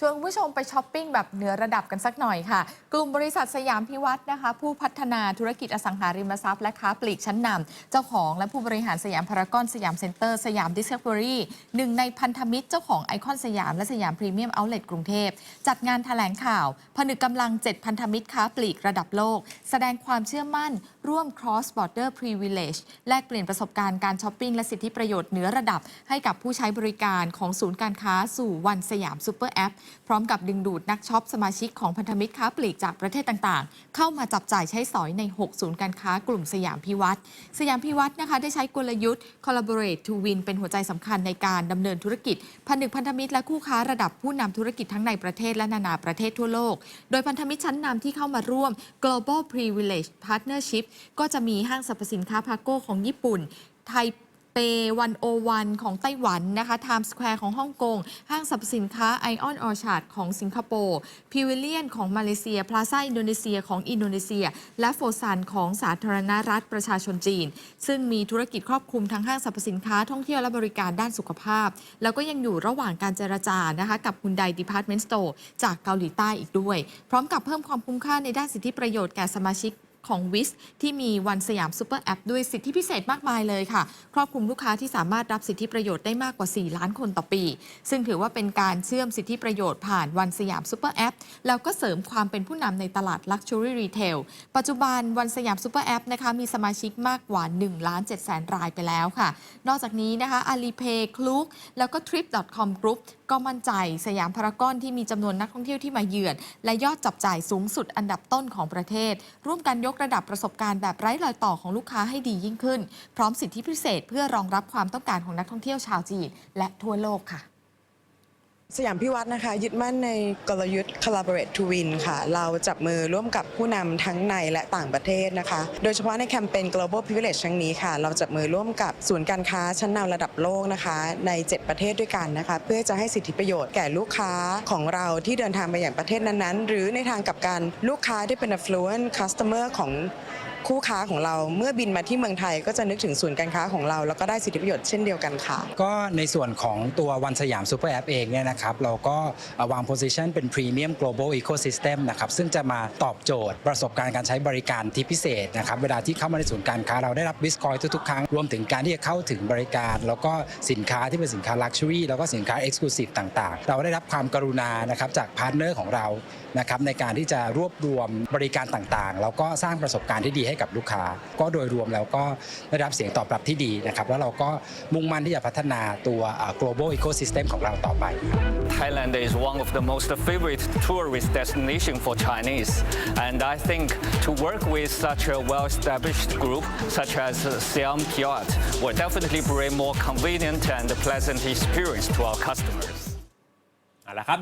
ชวนคุณผู้ชมไปช้อปปิ้งแบบเหนือระดับกันสักหน่อยค่ะ กลุ่มบริษัทสยามพิวัตรนะคะ ผู้พัฒนาธุรกิจอสังหาริมทรัพย์และค้าปลีกชั้นนำเจ้าของและผู้บริหารสยามพารากอนสยามเซ็นเตอร์สยามดิสคัฟเวอรี่หนึ่งในพันธมิตรเจ้าของไอคอนสยามและสยามพรีเมียมเอาท์เลทกรุงเทพ จัดงานแถลงข่าว ผนึกกำลัง 7 พันธมิตรค้าปลีกระดับโลก แสดงความเชื่อมั่น ร่วม cross border privilege แลกเปลี่ยนประสบการณ์การช้อปปิ้งและสิทธิประโยชน์เหนือระดับ ให้กับผู้ใช้บริการของศูนย์การค้าสู่วันสยามซูเปอร์แอปพร้อมกับดึงดูดนักช็อปสมาชิกของพันธมิตรค้าปลีกจากประเทศต่างๆ เข้ามาจับจ่ายใช้สอยใน 6 ศูนย์การค้ากลุ่มสยามพิวัตรสยามพิวัตรนะคะได้ใช้กลยุทธ์ collaborate to win เป็นหัวใจสำคัญในการดำเนินธุรกิจผนึกพันธมิตรและคู่ค้าระดับผู้นำธุรกิจทั้งในประเทศและนานาประเทศทั่วโลก โดยพันธมิตรชั้นนำที่เข้ามาร่วม global privilege partnership ก็จะมีห้างสรรพสินค้าพาโก้ของญี่ปุ่นไทย เปวันโอวันของไต้หวันนะคะไทม์สแควร์ของฮ่องกง ห้างสรรพสินค้าไอออนออชาร์ดของสิงคโปร์พิวเลียนของมาเลเซีย พลาซ่าอินโดนีเซียของอินโดนีเซีย และโฟซันของสาธารณรัฐประชาชนจีน ซึ่งมีธุรกิจครอบคลุมทั้งห้างสรรพสินค้าท่องเที่ยวและบริการด้านสุขภาพ แล้วก็ยังอยู่ระหว่างการเจรจานะคะกับคุณไดดีพาร์ตเมนต์สโตร์จากเกาหลีใต้อีกด้วย พร้อมกับเพิ่มความคุ้มค่าในด้านสิทธิประโยชน์แก่สมาชิก ของวิสที่มีวันสยามซูเปอร์แอปด้วยสิทธิพิเศษมากมายเลยค่ะ ครอบคลุมลูกค้าที่สามารถรับสิทธิประโยชน์ได้มากกว่า 4 ล้านคนต่อปี ซึ่งถือว่าเป็นการเชื่อมสิทธิประโยชน์ผ่านวันสยามซูเปอร์แอปแล้วก็เสริมความเป็นผู้นำในตลาด Luxury Retail ปัจจุบันวันสยามซูเปอร์แอปนะคะมีสมาชิกมากกว่า1ล้าน7แสนรายไปแล้วค่ะ นอกจากนี้นะคะ Alipay คลุกแล้วก็ Trip.com Group ก็มั่นใจสยามพารากอนที่มีจำนวนนักท่องเที่ยวที่มาเยือน และยอดจับจ่ายสูงสุดอันดับต้นของประเทศ ร่วมกันยกระดับประสบการณ์แบบไร้รอยต่อของลูกค้าให้ดียิ่งขึ้น พร้อมสิทธิพิเศษเพื่อรองรับความต้องการของนักท่องเที่ยวชาวจีนและทั่วโลกค่ะ สยามพิวัตรนะคะ ยึดมั่นในกลยุทธ์ collaborate to win ค่ะ เราจับมือร่วมกับผู้นำทั้งในและต่างประเทศนะคะ โดยเฉพาะในแคมเปญ global privilege ครั้งนี้ค่ะ เราจับมือร่วมกับศูนย์การค้าชั้นนำระดับโลกนะคะ ใน 7 ประเทศด้วยกันนะคะ เพื่อจะให้สิทธิประโยชน์แก่ลูกค้าของเราที่เดินทางไปอย่างประเทศนั้นๆ หรือในทางกับกันลูกค้าที่เป็น affluent customer ของ คู่ค้าของเราเมื่อบินมาที่เมืองไทย ก็จะนึกถึงศูนย์การค้าของเรา แล้วก็ได้สิทธิประโยชน์เช่นเดียวกันค่ะ ก็ในส่วนของตัววันสยามซูเปอร์แอปเองเนี่ยนะครับเราก็วางโพ i ิชันเป็นพรีเมียม global ecosystem นะครับซึ่งจะมาตอบโจทย์ประสบการณ์การใช้บริการที่พิเศษนะครับเวลาที่เข้ามาในศูนย์การค้าเราได้รับบิสคอยทุกๆครั้งรวมถึงการที่จะเข้าถึงบริการ แล้วก็สินค้าที่เป็นสินค้า Luxury แล้วก็สินค้า Exclusive ต่างๆ เราได้รับความกรุณานะครับจากพาร์ทเนอร์ของเรานะครับในการที่จะรวบรวมบริการต่างๆ แล้วก็สร้างประสบการณ์ที่ดีให้กับลูกค้า ก็โดยรวมแล้วก็ได้รับเสียงตอบรับที่ดีนะครับแล้วเราก็มุ่งมั่นที่จะพัฒนาตัวเอ่อ global ecosystem ของเราต่อไป Thailand is one of the most favorite tourist destination for Chinese. And I think to work with such a well-established group such as uh, Siam Piat will definitely bring more convenient and pleasant experience to our customers. เอาละครับ